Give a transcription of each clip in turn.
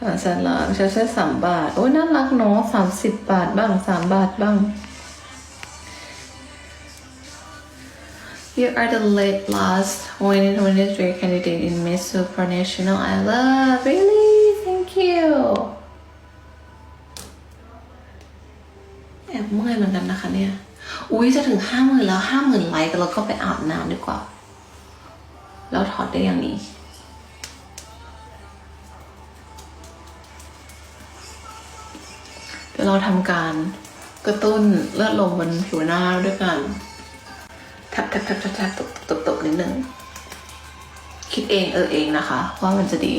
หาสันหลังใช้ใช้สามบาท โอ้ยน่ารักเนาะสามสิบบาทบ้างสามบาทบ้าง You are the late last 2023 candidate in Miss Supranational I love really thank you แอบเมื่อยเหมือนกันนะคะเนี่ย อุ้ยจะถึงห้าหมื่นแล้วห้าหมื่นไลค์แล้วก็ไปอาบน้ำดีกว่า แล้วถอดได้อย่างนี้ ดี๋ยวเราทำการกระตุ้นเลือดลมบนผิวหน้าด้วยกันแทบแทบแทบแทบแทบตบตบตบนิดนึงคิดเองเออเองนะคะว่ามันจะดี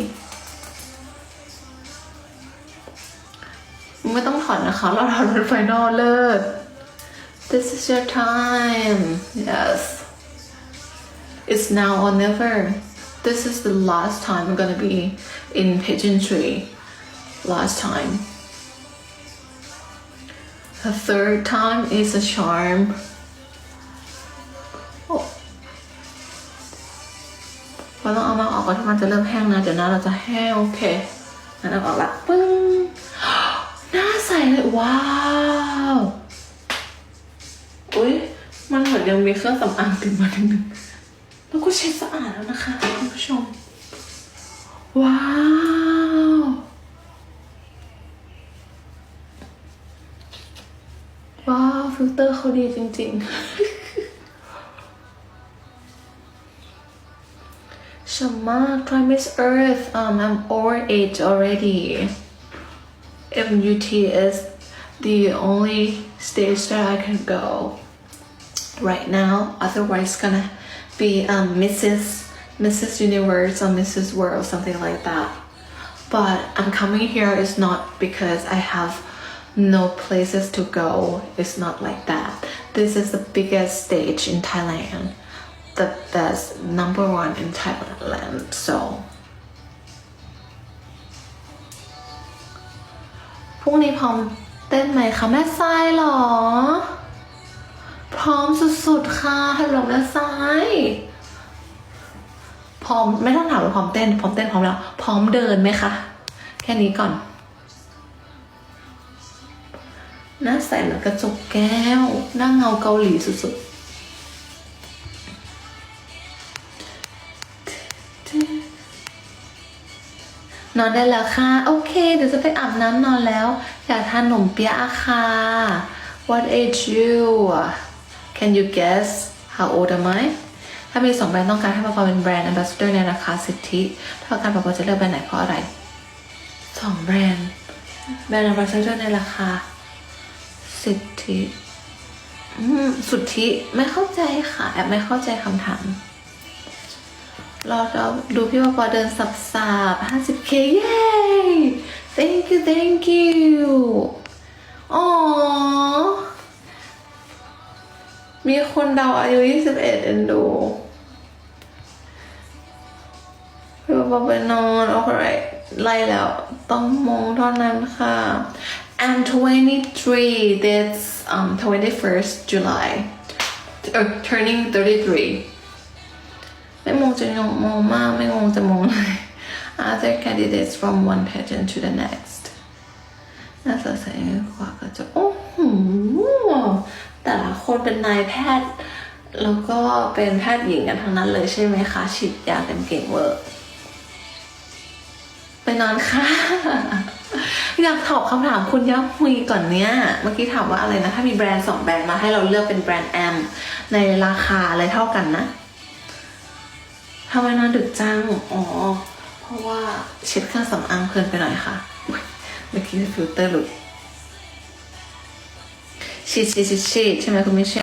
ไม่ต้องถอดนะคะ เราถอดเป็นไฟนอลเลิศ This is your time yes it's now or never this is the last time I'm gonna be in pageantry last time the third time is a charm oh เราต้องเอามาออกก่อนที่มันจะเริ่มแห้งนะ เดี๋ยวน้าเราจะแห้งโอเคงั้นเอาออกละปึ้งหน้าใสเลยว้าวอุ้ยมันเหมือนยังมีเครื่องสำอางติดมาหนึ่งแล้วก็เช็ดสะอาดแล้วนะคะคุณผู้ชมว้าว ฟิลเตอร์เขาดีจริงๆ Shama, try Miss Earth. Um, I'm over age already. MUT is the only stage that I can go right now. Otherwise, gonna be um, Mrs. Mrs. Universe or Mrs. World, something like that. But I'm coming here is not because I have no places to go. It's not like that. This is the biggest stage in Thailand. The best number one in Thailand. So พรุ่งนี้พร้อมเต้นไหมคะแม่ทรายหรอ พร้อมสุดๆค่ะฮัลโหลแม่ทรายพร้อมไม่ต้องถามว่าพร้อมเต้นพร้อมเต้นพร้อมแล้ว พร้อมเดินไหมคะ แค่นี้ก่อน หน้าใสเหมือนกระจกแก้ว หน้าเงาเกาหลีสุดๆ นอนได้แล้วค่ะ โอเค เดี๋ยวจะไปอาบน้ำนอนแล้ว อยากทานขนมเปี๊ยะอะค่ะ What age you Can you guess how old am I ถ้ามีสองแบรนด์ต้องการให้ปาปาเป็นแบรนด์ ambassador ในราคาสิทธิเท่ากันปาปาจะเลือกแบรนด์ไหนเพราะอะไรสองแบรนด์แบรนด์ ambassador ในราคา สิทธิสุทธิไม่เข้าใจค่ะแอบไม่เข้าใจคำถามเราจะดูพี่ปอปอเดินสับสาบ 50k เย้ thank you thank you อ๋อ มีคนเดาอายุ 21 เอ็นดูพี่ปอปอไปนอน โอเคไล่แล้ว ต้องมองเท่านั้นค่ะ I'm 23 that's um 21st July uh, turning 33ไม่มองจะงงมองมากไม่งงจะมองเลย Other candidates from one pageant to the next น่าสดใสกว่าก็จะโอ้โหแต่ละคนเป็นนายแพทย์ แล้วก็เป็นแพทย์หญิงกันทั้งนั้นเลยใช่ไหมคะฉีดยากันเก่งเวอร์ไปนอนค่ะ อยากตอบคำถามคุณย่าหุยก่อนเนี้ย เมื่อกี้ถามว่าอะไรนะ ถ้ามีแบรนด์สองแบรนด์มาให้เราเลือกเป็นแบรนด์แอม ในราคาอะไรเท่ากันนะทำไมนอนดึกจัง อ๋อ เพราะว่าเช็ดเครื่องสำอางเพลินไปหน่อยค่ะ เมื่อกี้ฟิลเตอร์หลุดฉีดฉีดฉีดฉีดใช่ไหมคุณมิเชล